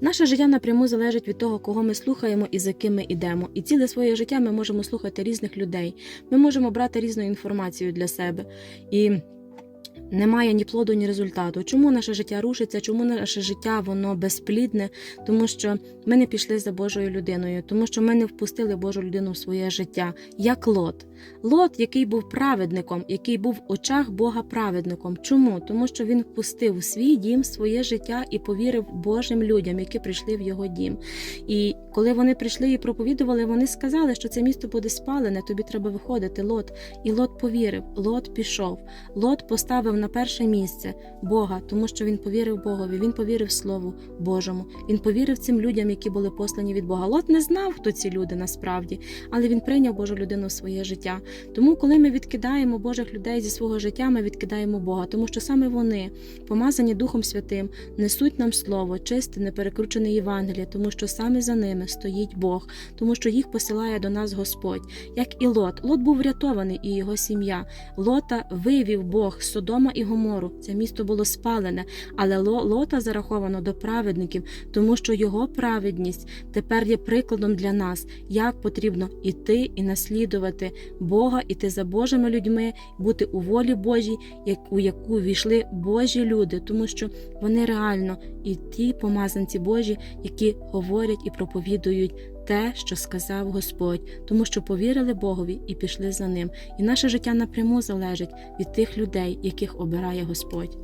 Наше життя напряму залежить від того, кого ми слухаємо і за ким ми йдемо. І ціле своє життя ми можемо слухати різних людей. Ми можемо брати різну інформацію для себе. І немає ні плоду, ні результату. Чому наше життя рушиться? Чому наше життя воно безплідне? Тому що ми не пішли за Божою людиною, тому що ми не впустили Божу людину в своє життя, як Лот. Лот, який був праведником, який був в очах Бога праведником. Чому? Тому що він впустив свій дім своє життя і повірив Божим людям, які прийшли в його дім. І коли вони прийшли і проповідували, вони сказали, що це місто буде спалене, тобі треба виходити, Лот. І Лот повірив, Лот пішов. Лот поставив на перше місце Бога, тому що він повірив Богові, він повірив Слову Божому. Він повірив цим людям, які були послані від Бога. Лот не знав, хто ці люди насправді, але він прийняв Божу людину в своє життя. Тому, коли ми відкидаємо Божих людей зі свого життя, ми відкидаємо Бога, тому що саме вони, помазані Духом Святим, несуть нам слово, чисте, неперекручене Євангеліє, тому що саме за ними стоїть Бог, тому що їх посилає до нас Господь, як і Лот. Лот був врятований і його сім'я. Лота вивів Бог з Содома і Гомору. Це місто було спалене, але Ло- Лота зараховано до праведників, тому що його праведність тепер є прикладом для нас, як потрібно іти і наслідувати Бога, іти за Божими людьми, бути у волі Божій, у яку війшли Божі люди, тому що вони реально і ті помазанці Божі, які говорять і проповідують. Те, що сказав Господь, тому що повірили Богові і пішли за ним. І наше життя напряму залежить від тих людей, яких обирає Господь.